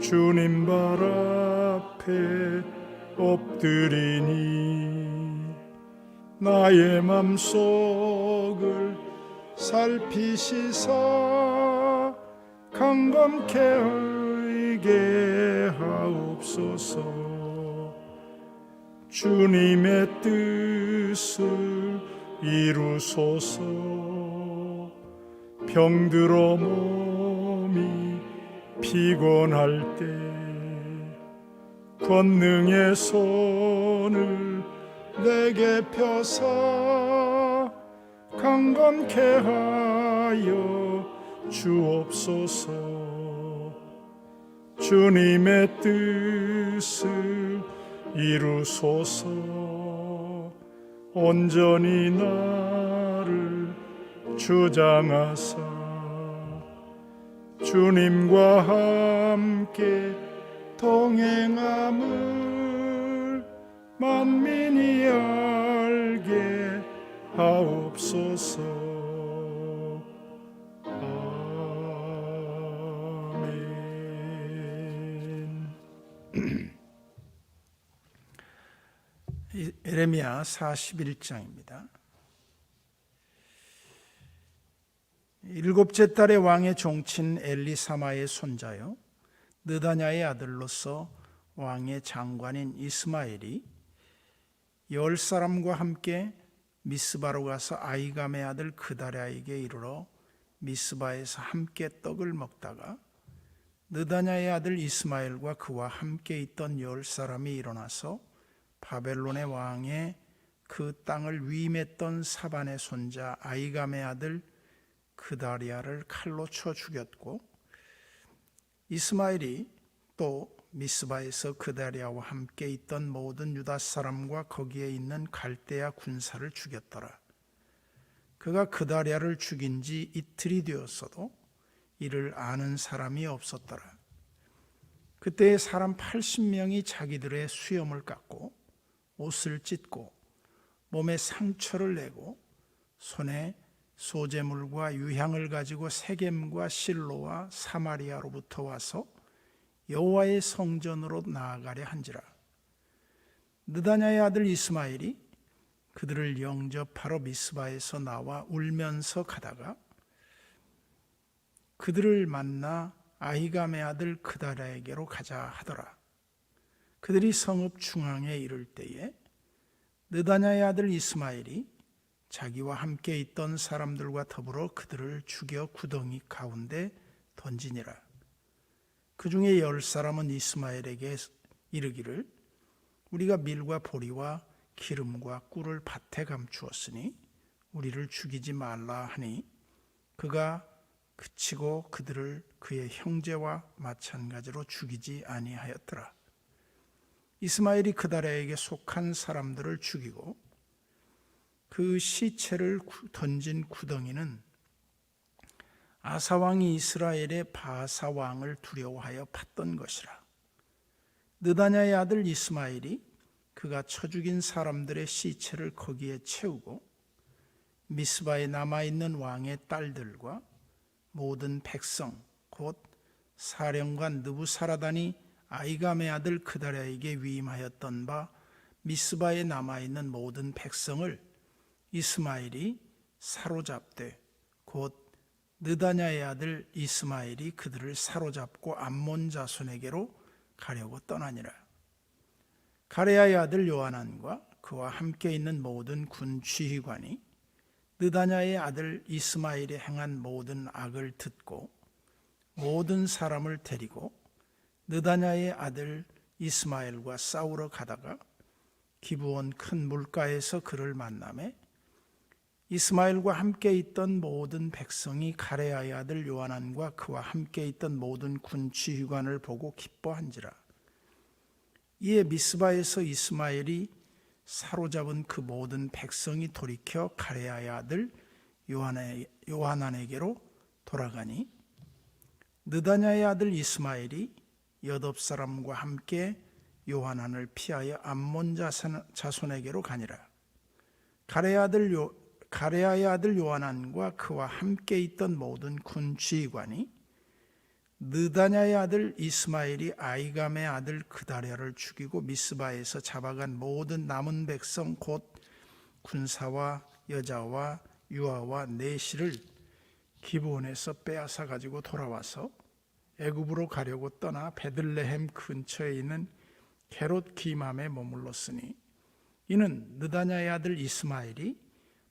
주님 발 앞에 엎드리니 나의 맘속을 살피시사 강감케 의게 하옵소서. 주님의 뜻을 이루소서. 병들어 몸이 피곤할 때 권능의 손을 내게 펴사 강건케 하여 주옵소서. 주님의 뜻을 이루소서. 온전히 나를 주장하사 주님과 함께 동행함을 만민이 알게 하옵소서 아멘 이- 에레미야 41장입니다. 일곱째 달의 왕의 종친 엘리사마의 손자요 느다냐의 아들로서 왕의 장관인 이스마엘이 열 사람과 함께 미스바로 가서 아이감의 아들 그다랴에게 이르러 미스바에서 함께 떡을 먹다가 느다냐의 아들 이스마엘과 그와 함께 있던 열 사람이 일어나서 바벨론의 왕의 그 땅을 위임했던 사반의 손자 아이감의 아들 그다리아를 칼로 쳐 죽였고 이스마엘이 또 미스바에서 그다리아와 함께 있던 모든 유다 사람과 거기에 있는 갈대아 군사를 죽였더라. 그가 그다리아를 죽인 지 이틀이 되었어도 이를 아는 사람이 없었더라. 그때 사람 80명이 자기들의 수염을 깎고 옷을 찢고 몸에 상처를 내고 손에 소재물과 유향을 가지고 세겜과 실로와 사마리아로부터 와서 여호와의 성전으로 나아가려 한지라. 느다냐의 아들 이스마엘이 그들을 영접하러 미스바에서 나와 울면서 가다가 그들을 만나 아히감의 아들 그다라에게로 가자 하더라. 그들이 성읍 중앙에 이를 때에 느다냐의 아들 이스마엘이 자기와 함께 있던 사람들과 더불어 그들을 죽여 구덩이 가운데 던지니라. 그 중에 열 사람은 이스마엘에게 이르기를 우리가 밀과 보리와 기름과 꿀을 밭에 감추었으니 우리를 죽이지 말라 하니 그가 그치고 그들을 그의 형제와 마찬가지로 죽이지 아니하였더라. 이스마엘이 그다라에게 속한 사람들을 죽이고 그 시체를 던진 구덩이는 아사왕이 이스라엘의 바사왕을 두려워하여 팠던 것이라. 느다냐의 아들 이스마엘이 그가 쳐 죽인 사람들의 시체를 거기에 채우고 미스바에 남아있는 왕의 딸들과 모든 백성 곧 사령관 느부사라단이 아이감의 아들 그다랴에게 위임하였던 바 미스바에 남아있는 모든 백성을 이스마엘이 사로잡되 곧 느다냐의 아들 이스마엘이 그들을 사로잡고 암몬 자손에게로 가려고 떠나니라. 가레아의 아들 요하난과 그와 함께 있는 모든 군 지휘관이 느다냐의 아들 이스마엘이 행한 모든 악을 듣고 모든 사람을 데리고 느다냐의 아들 이스마엘과 싸우러 가다가 기부온 큰 물가에서 그를 만남에 이스마엘과 함께 있던 모든 백성이 가레아의 아들 요하난과 그와 함께 있던 모든 군 지휘관을 보고 기뻐한지라. 이에 미스바에서 이스마엘이 사로잡은 그 모든 백성이 돌이켜 가레아의 아들 요하난에게로 돌아가니 느다냐의 아들 이스마엘이 여덟 사람과 함께 요하난을 피하여 암몬 자손- 자손에게로 가니라. 가레 아들 요 가레아의 아들 요하난과 그와 함께 있던 모든 군 지휘관이 느다냐의 아들 이스마엘이 아이감의 아들 그다랴를 죽이고 미스바에서 잡아간 모든 남은 백성 곧 군사와 여자와 유아와 내시를 기브온에서 빼앗아 가지고 돌아와서 애굽으로 가려고 떠나 베들레헴 근처에 있는 게롯 기맘에 머물렀으니 이는 느다냐의 아들 이스마엘이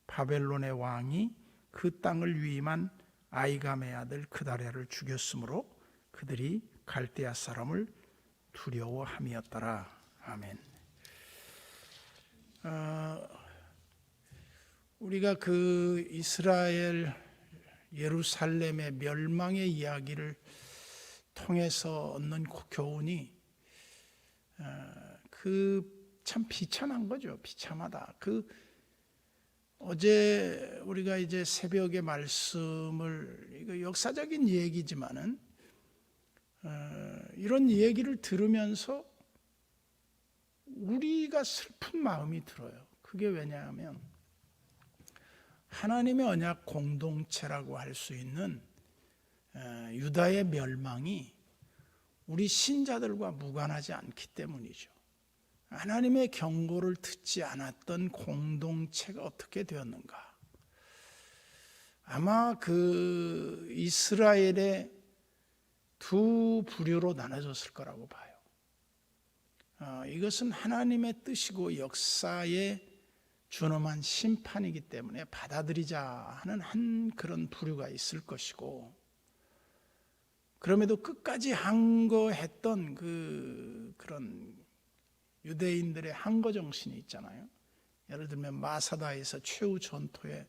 바벨론의 왕이 그 땅을 위임한 아이감의 아들 그다랴를 죽였으므로 그들이 갈대아 사람을 두려워함이었더라. 아멘. 어, 우리가 그 이스라엘 예루살렘의 멸망의 이야기를 통해서 얻는 그 교훈이 그참 비참한 거죠. 비참하다. 그 어제 우리가 이제 새벽의 말씀을 이거 역사적인 얘기지만은 어, 이런 얘기를 들으면서 우리가 슬픈 마음이 들어요. 그게 왜냐하면 하나님의 언약 공동체라고 할 수 있는 어, 유다의 멸망이 우리 신자들과 무관하지 않기 때문이죠. 하나님의 경고를 듣지 않았던 공동체가 어떻게 되었는가? 아마 그 이스라엘의 두 부류로 나눠졌을 거라고 봐요. 어, 이것은 하나님의 뜻이고 역사에 준엄한 심판이기 때문에 받아들이자 하는 한 그런 부류가 있을 것이고, 그럼에도 끝까지 항거했던 그 그런 유대인들의 항거 정신이 있잖아요. 예를 들면 마사다에서 최후 전투에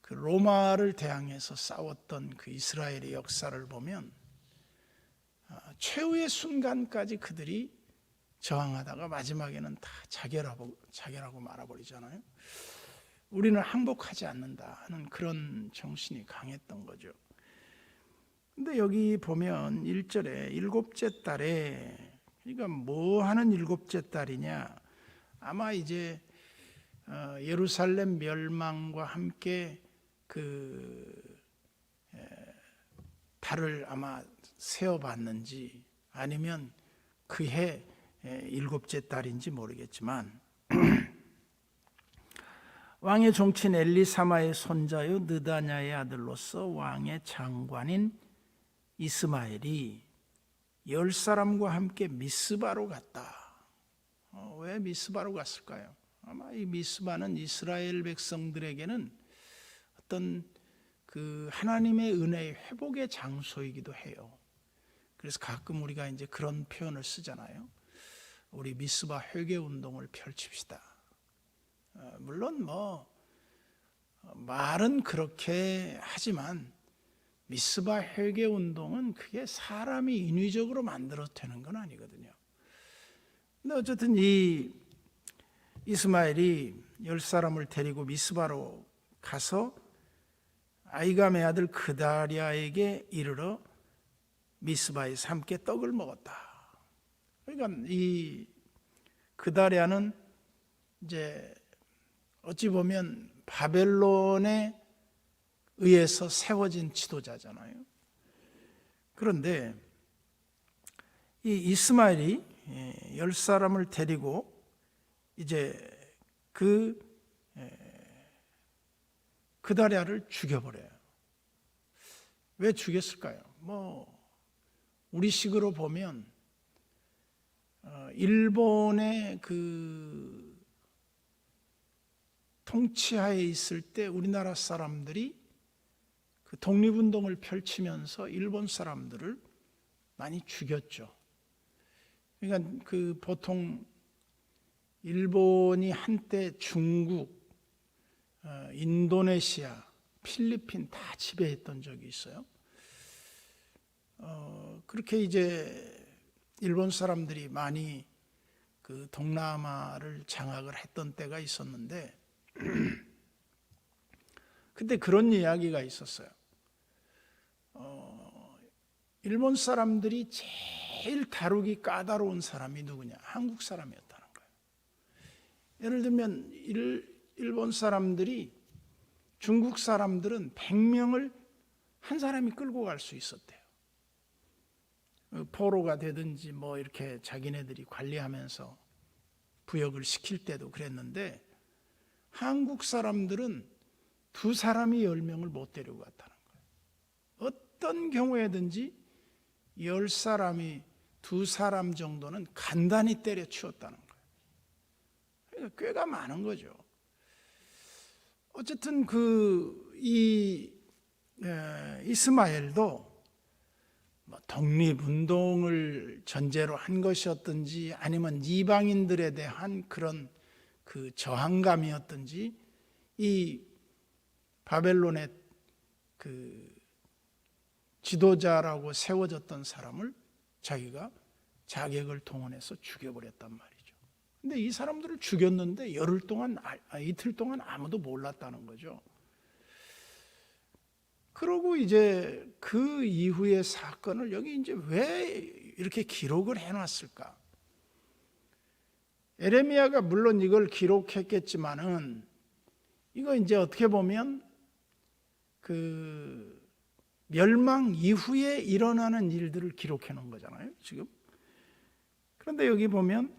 그 로마를 대항해서 싸웠던 그 이스라엘의 역사를 보면 아, 최후의 순간까지 그들이 저항하다가 마지막에는 다 자결하고 자결하고 말아버리잖아요. 우리는 항복하지 않는다 하는 그런 정신이 강했던 거죠. 근데 여기 보면 1절에 일곱째 달에 그러니까 뭐 하는 일곱째 달이냐? 아마 이제 어, 예루살렘 멸망과 함께 그 에, 달을 아마 세어봤는지 아니면 그 해 일곱째 달인지 모르겠지만 왕의 종친 엘리사마의 손자요 느다냐의 아들로서 왕의 장관인 이스마엘이 열 사람과 함께 미스바로 갔다. 어, 왜 미스바로 갔을까요? 아마 이 미스바는 이스라엘 백성들에게는 어떤 그 하나님의 은혜의 회복의 장소이기도 해요. 그래서 가끔 우리가 이제 그런 표현을 쓰잖아요. 우리 미스바 회개 운동을 펼칩시다. 어, 물론 뭐 어, 말은 그렇게 하지만 미스바 회개 운동은 그게 사람이 인위적으로 만들어도 되는 건 아니거든요. 근데 어쨌든 이 이스마엘이 열 사람을 데리고 미스바로 가서 아이감의 아들 그다리아에게 이르러 미스바에서 함께 떡을 먹었다. 그러니까 이 그다리아는 이제 어찌 보면 바벨론의 의해서 세워진 지도자잖아요. 그런데 이 이스마엘이 예, 열 사람을 데리고 이제 그 그다리아를 죽여버려요. 왜 죽였을까요? 뭐 우리식으로 보면 어, 일본의 그 통치하에 있을 때 우리나라 사람들이 그 독립운동을 펼치면서 일본 사람들을 많이 죽였죠. 그러니까 그 보통 일본이 한때 중국 어, 인도네시아, 필리핀 다 지배했던 적이 있어요. 어, 그렇게 이제 일본 사람들이 많이 그 동남아를 장악을 했던 때가 있었는데 그때 그런 이야기가 있었어요. 어, 일본 사람들이 제일 다루기 까다로운 사람이 누구냐? 한국 사람이었다는 거예요. 예를 들면 일, 일본 사람들이 중국 사람들은 100명을 한 사람이 끌고 갈 수 있었대요. 어, 포로가 되든지 뭐 이렇게 자기네들이 관리하면서 부역을 시킬 때도 그랬는데 한국 사람들은 두 사람이 열 명을 못 데리고 갔다는. 어떤 경우에든지 열 사람이 두 사람 정도는 간단히 때려치웠다는 거예요. 꽤가 많은 거죠. 어쨌든 그 이 이스마엘도 뭐 독립운동을 전제로 한 것이었든지 아니면 이방인들에 대한 그런 그 저항감이었든지 이 바벨론의 그 지도자라고 세워졌던 사람을 자기가 자객을 동원해서 죽여버렸단 말이죠. 근데 이 사람들을 죽였는데 열흘 동안, 아, 이틀 동안 아무도 몰랐다는 거죠. 그러고 이제 그 이후의 사건을 여기 이제 왜 이렇게 기록을 해놨을까? 에레미야가 물론 이걸 기록했겠지만은 이거 이제 어떻게 보면 그 멸망 이후에 일어나는 일들을 기록해 놓은 거잖아요. 지금. 그런데 여기 보면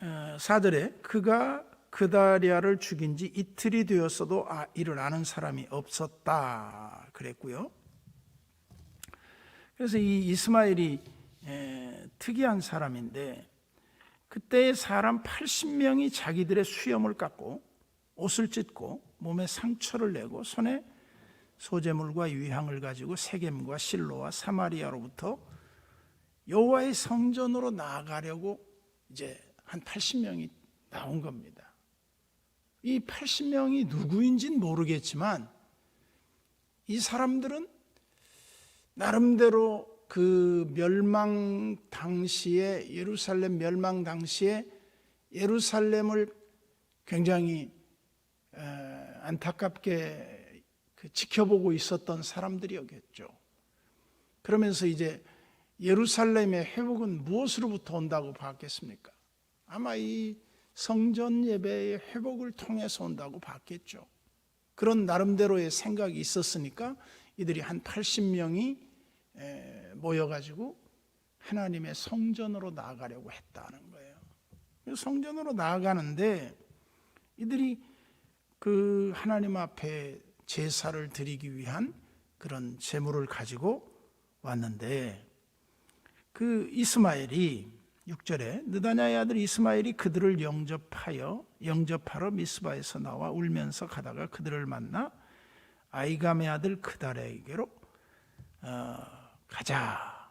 어, 사절에 그가 그다리아를 죽인 지 이틀이 되었어도 아, 이를 아는 사람이 없었다 그랬고요. 그래서 이 이스마엘이 에, 특이한 사람인데 그때 사람 80명이 자기들의 수염을 깎고 옷을 찢고 몸에 상처를 내고 손에 소재물과 유향을 가지고 세겜과 실로와 사마리아로부터 여호와의 성전으로 나아가려고 이제 한 80명이 나온 겁니다. 이 80명이 누구인지는 모르겠지만 이 사람들은 나름대로 그 멸망 당시에 예루살렘 멸망 당시에 예루살렘을 굉장히 에, 안타깝게 그 지켜보고 있었던 사람들이었겠죠. 그러면서 이제 예루살렘의 회복은 무엇으로부터 온다고 봤겠습니까? 아마 이 성전 예배의 회복을 통해서 온다고 봤겠죠. 그런 나름대로의 생각이 있었으니까 이들이 한 80명이 모여가지고 하나님의 성전으로 나아가려고 했다는 거예요. 성전으로 나아가는데 이들이 그 하나님 앞에 제사를 드리기 위한 그런 제물을 가지고 왔는데 그 이스마엘이 6절에 느다냐의 아들 이스마엘이 그들을 영접하여 영접하러 미스바에서 나와 울면서 가다가 그들을 만나 아이감의 아들 그다랴에게로 어, 가자.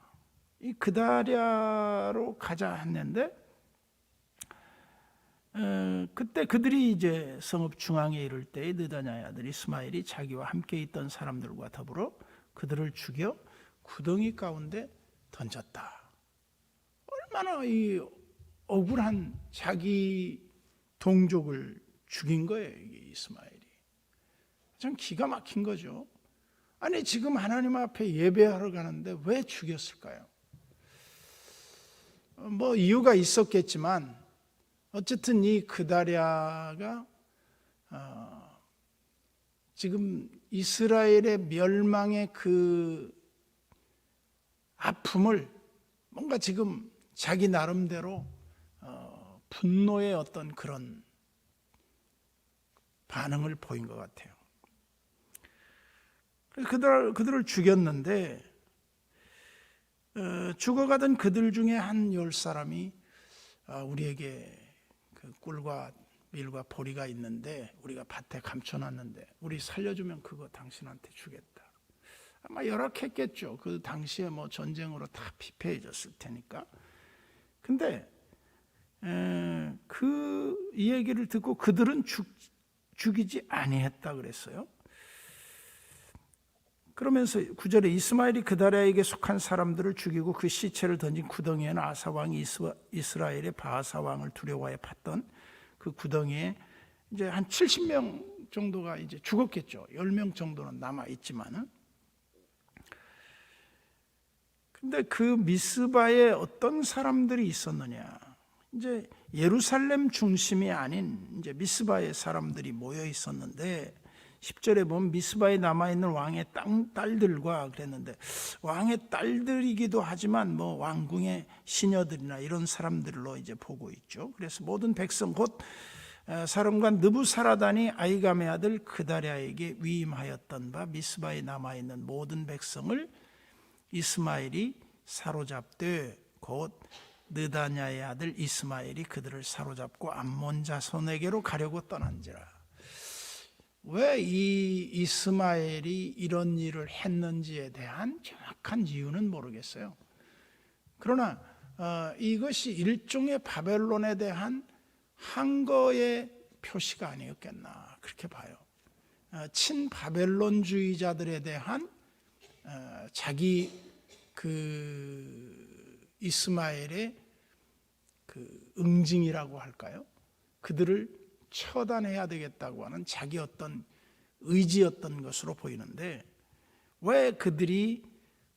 이 그다랴로 가자 했는데 어, 그때 그들이 이제 성읍 중앙에 이를 때에 느다냐의 아들 이스마엘이 자기와 함께 있던 사람들과 더불어 그들을 죽여 구덩이 가운데 던졌다. 얼마나 이 억울한 자기 동족을 죽인 거예요, 이스마엘이. 참 기가 막힌 거죠. 아니, 지금 하나님 앞에 예배하러 가는데 왜 죽였을까요? 뭐 이유가 있었겠지만, 어쨌든 이 그다랴가 어, 지금 이스라엘의 멸망의 그 아픔을 뭔가 지금 자기 나름대로 어, 분노의 어떤 그런 반응을 보인 것 같아요. 그들 그들을 죽였는데 어, 죽어가던 그들 중에 한 열 사람이 어, 우리에게 그 꿀과 밀과 보리가 있는데 우리가 밭에 감춰놨는데 우리 살려주면 그거 당신한테 주겠다. 아마 열악했겠죠. 그 당시에 뭐 전쟁으로 다 피폐해졌을 테니까. 근데 그 이 얘기를 듣고 그들은 죽, 죽이지 아니했다 그랬어요. 그러면서 구절에 이스마엘이 그다리아에게 속한 사람들을 죽이고 그 시체를 던진 구덩이에는 아사 왕이 이스라- 이스라엘의 바하사 왕을 두려워해 팠던 그 구덩이에 이제 한 70명 정도가 이제 죽었겠죠. 10명 정도는 남아 있지만은 근데 그 미스바에 어떤 사람들이 있었느냐? 이제 예루살렘 중심이 아닌 이제 미스바의 사람들이 모여 있었는데 10절에 보면 미스바에 남아 있는 왕의 땅 딸들과 그랬는데 왕의 딸들이기도 하지만 뭐 왕궁의 시녀들이나 이런 사람들로 이제 보고 있죠. 그래서 모든 백성 곧 어, 사령관 느부사라단이 아이감의 아들 그다랴에게 위임하였던 바 미스바에 남아 있는 모든 백성을 이스마엘이 사로잡되 곧 느다냐의 아들 이스마엘이 그들을 사로잡고 암몬 자손에게로 가려고 떠난지라. 왜 이 이스마엘이 이런 일을 했는지에 대한 정확한 이유는 모르겠어요. 그러나 어, 이것이 일종의 바벨론에 대한 항거의 표시가 아니었겠나 그렇게 봐요. 어, 친 바벨론주의자들에 대한 어, 자기 그 이스마엘의 그 응징이라고 할까요? 그들을 처단해야 되겠다고 하는 자기 어떤 의지였던 것으로 보이는데 왜 그들이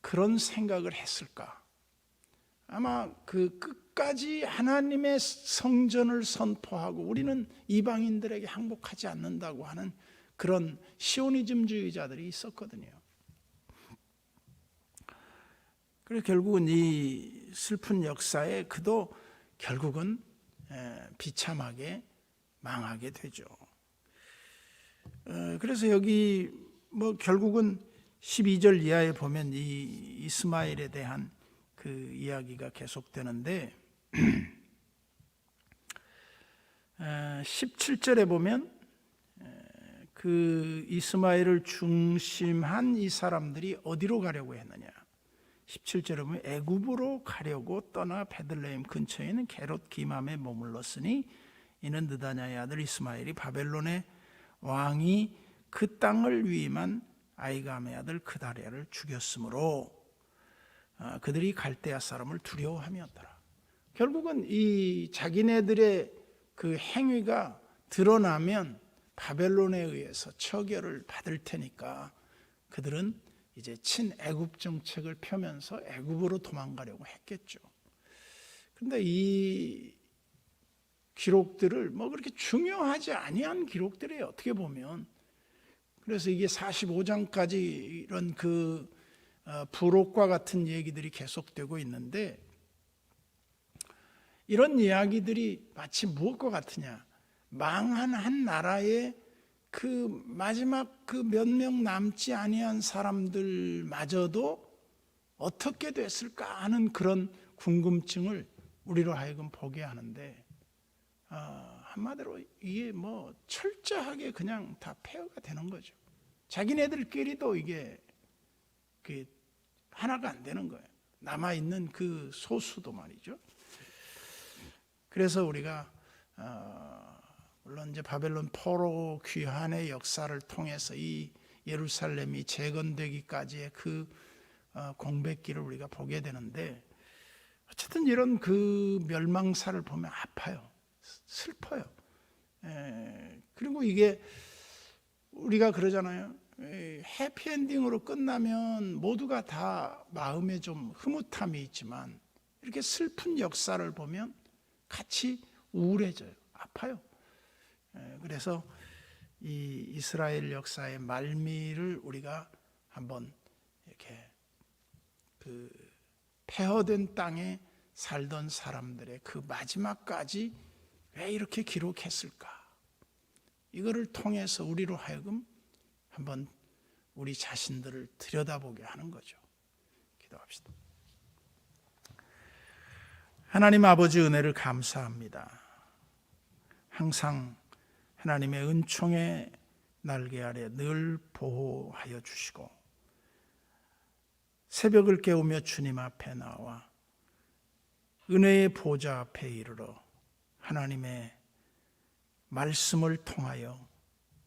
그런 생각을 했을까? 아마 그 끝까지 하나님의 성전을 선포하고 우리는 이방인들에게 항복하지 않는다고 하는 그런 시오니즘주의자들이 있었거든요. 그래서 결국은 이 슬픈 역사에 그도 결국은 에, 비참하게 망하게 되죠. 어, 그래서 여기 뭐 결국은 12절 이하에 보면 이 이스마엘에 대한 그 이야기가 계속되는데 17절에 보면 그 이스마엘을 중심한 이 사람들이 어디로 가려고 했느냐? 17절에 보면 애굽으로 가려고 떠나 베들레헴 근처에 있는 게롯 기맘에 머물렀으니 이는 느다냐의 아들 이스마엘이 바벨론의 왕이 그 땅을 위임한 아이감의 아들 그다리아를 죽였으므로 어, 그들이 갈대아 사람을 두려워함이었더라. 결국은 이 자기네들의 그 행위가 드러나면 바벨론에 의해서 처결을 받을 테니까 그들은 이제 친애굽 정책을 펴면서 애굽으로 도망가려고 했겠죠. 근데 이 기록들을 뭐 그렇게 중요하지 아니한 기록들이에요. 어떻게 보면. 그래서 이게 45장까지 이런 그 어, 부록과 같은 얘기들이 계속되고 있는데 이런 이야기들이 마치 무엇과 같으냐? 망한 한 나라의 그 마지막 그 몇 명 남지 아니한 사람들마저도 어떻게 됐을까 하는 그런 궁금증을 우리로 하여금 보게 하는데 아, 한마디로 이게 뭐 철저하게 그냥 다 폐허가 되는 거죠. 자기네들끼리도 이게 그 하나가 안 되는 거예요. 남아 있는 그 소수도 말이죠. 그래서 우리가 어, 물론 이제 바벨론 포로 귀환의 역사를 통해서 이 예루살렘이 재건되기까지의 그 어, 공백기를 우리가 보게 되는데 어쨌든 이런 그 멸망사를 보면 아파요. 슬퍼요. 에, 그리고 이게 우리가 그러잖아요. 에, 해피엔딩으로 끝나면 모두가 다 마음에 좀 흐뭇함이 있지만 이렇게 슬픈 역사를 보면 같이 우울해져요. 아파요. 에, 그래서 이 이스라엘 역사의 말미를 우리가 한번 이렇게 그 폐허된 땅에 살던 사람들의 그 마지막까지 왜 이렇게 기록했을까? 이거를 통해서 우리로 하여금 한번 우리 자신들을 들여다보게 하는 거죠. 기도합시다. 하나님 아버지 은혜를 감사합니다. 항상 하나님의 은총의 날개 아래 늘 보호하여 주시고 새벽을 깨우며 주님 앞에 나와 은혜의 보좌 앞에 이르러 하나님의 말씀을 통하여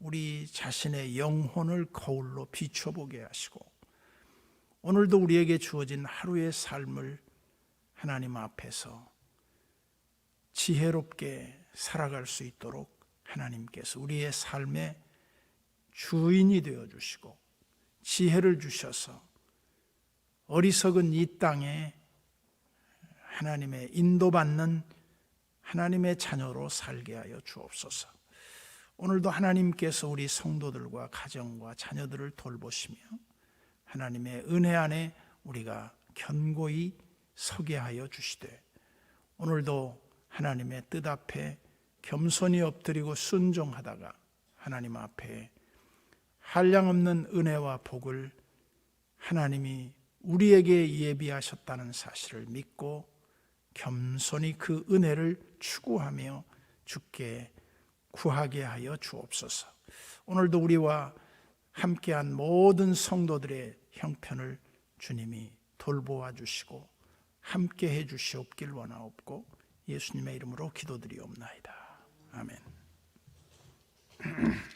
우리 자신의 영혼을 거울로 비춰보게 하시고 오늘도 우리에게 주어진 하루의 삶을 하나님 앞에서 지혜롭게 살아갈 수 있도록 하나님께서 우리의 삶의 주인이 되어 주시고 지혜를 주셔서 어리석은 이 땅에 하나님의 인도받는 하나님의 자녀로 살게 하여 주옵소서. 오늘도 하나님께서 우리 성도들과 가정과 자녀들을 돌보시며 하나님의 은혜 안에 우리가 견고히 서게 하여 주시되 오늘도 하나님의 뜻 앞에 겸손히 엎드리고 순종하다가 하나님 앞에 한량없는 은혜와 복을 하나님이 우리에게 예비하셨다는 사실을 믿고 겸손히 그 은혜를 추구하며 주께 구하게 하여 주옵소서. 오늘도 우리와 함께한 모든 성도들의 형편을 주님이 돌보아 주시고 함께 해 주시옵길 원하옵고 예수님의 이름으로 기도드리옵나이다. 아멘.